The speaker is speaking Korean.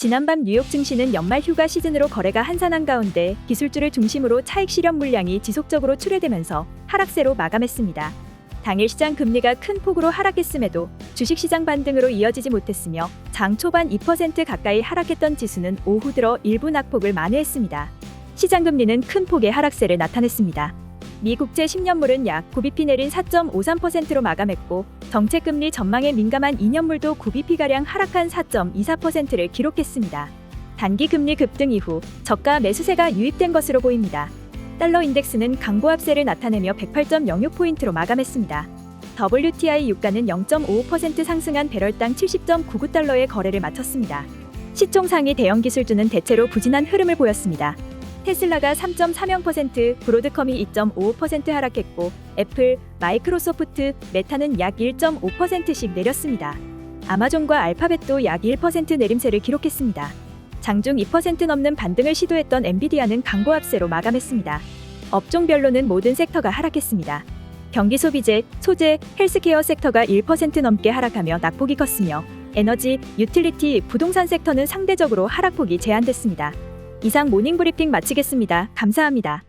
지난밤 뉴욕 증시는 연말 휴가 시즌으로 거래가 한산한 가운데 기술주를 중심으로 차익 실현 물량이 지속적으로 출회되면서 하락세로 마감했습니다. 당일 시장 금리가 큰 폭으로 하락했음에도 주식시장 반등으로 이어지지 못했으며 장 초반 2% 가까이 하락했던 지수는 오후 들어 일부 낙폭을 만회했습니다. 시장 금리는 큰 폭의 하락세를 나타냈습니다. 미 국채 10년물은 약 9bp 내린 4.53%로 마감했고 정책금리 전망에 민감한 2년물도 9bp가량 하락한 4.24%를 기록했습니다. 단기 금리 급등 이후 저가 매수세가 유입된 것으로 보입니다. 달러 인덱스는 강보합세를 나타내며 108.06포인트로 마감했습니다. WTI 유가는 0.55% 상승한 배럴당 70.99달러의 거래를 마쳤습니다. 시총 상위 대형 기술주는 대체로 부진한 흐름을 보였습니다. 테슬라가 3.30%, 브로드컴이 2.55% 하락했고 애플, 마이크로소프트, 메타는 약 1.5%씩 내렸습니다. 아마존과 알파벳도 약 1% 내림세를 기록했습니다. 장중 2% 넘는 반등을 시도했던 엔비디아는 강보합세로 마감했습니다. 업종별로는 모든 섹터가 하락했습니다. 경기 소비재, 소재, 헬스케어 섹터가 1% 넘게 하락하며 낙폭이 컸으며 에너지, 유틸리티, 부동산 섹터는 상대적으로 하락폭이 제한됐습니다. 이상 모닝 브리핑 마치겠습니다. 감사합니다.